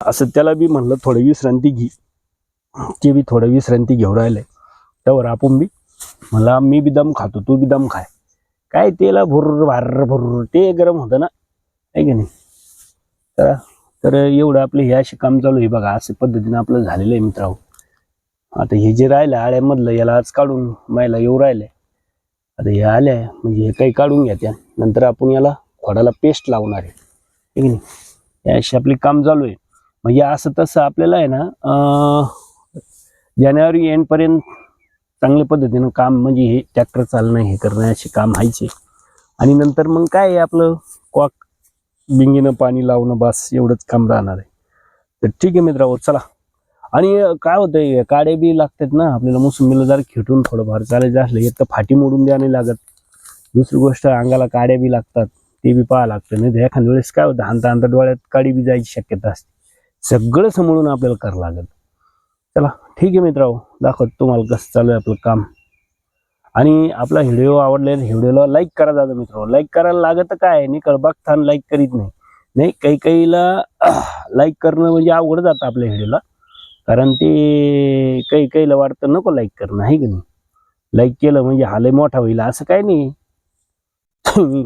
असं त्याला बी म्हणलं थोडी विश्रांती घे. ते बी थोडं विश्रांती घेऊ राहिले. त्यावर आपण बी मला मी बी दम खातो तू बी दम खाय. काय तेला भुर्र भार भुर्र ते गरम होतं ना? आहे की नाही? तर तर एवढं आपलं हे असे काम चालू आहे बघा अशा पद्धतीने आपलं झालेलं आहे मित्रांनो. आता हे जे राहिलं आळ्यामधलं याला आज काढून मायला येऊ राहिलंय आता हे आल्या म्हणजे हे काही काढून घ्या त्या. नंतर आपण याला खोडाला पेस्ट लावणार आहे. की नाही? हे असे आपले काम चालू आहे. म्हणजे असं तसं आपल्याला आहे ना जानेवारी एंडपर्यंत चांगल्या पद्धतीनं काम म्हणजे हे ट्रॅक्टर चालणं हे करणं असे काम व्हायचे. आणि नंतर मग काय आहे आपलं क्वाक बिंगीनं पाणी लावणं बस एवढंच काम राहणार आहे. तर ठीक आहे मित्रांनो चला. आणि काय होतंय काडे बी लागतात ना आपल्याला मोसंबीला जर खेटून थोडंफार चालायचं असलं एक तर फाटी मोडून द्या नाही लागत. दुसरी गोष्ट अंगाला काड्या बी लागतात ते बी पाहावं लागतं नाही तर एखाद्या वेळेस काय होतं हांता हांता डोळ्यात काडी बी जायची शक्यता असते. सगळं समोरून आपल्याला करावं लागेल. चला ठीक आहे मित्रांनो दाखवत तुम्हाला कसं चालू आहे आपलं काम. आणि आपला व्हिडिओ आवडले व्हिडिओला लाईक करा दादा मित्र लाईक करायला लागत काय? निकळ बघताना लाईक करीत नाही. नाही काही काहीला लाईक करणं म्हणजे अवघड जातं आपल्या व्हिडिओला. कारण ते काही काहीला वाटतं नको लाईक करणं आहे की नाही? लाईक केलं म्हणजे हा मोठा होईल असं काय नाही.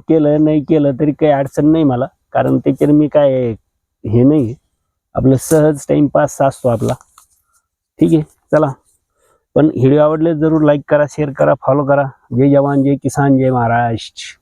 केलं नाही केलं तरी काही अडचण नाही मला. कारण त्याच्याने मी काय हे नाही. आपलं सहज टाइमपास असतो आपला. ठीक आहे चला. पण व्हिडिओ आवडले जरूर लाईक करा शेअर करा फॉलो करा. जय जवान जय किसान जय महाराष्ट्र.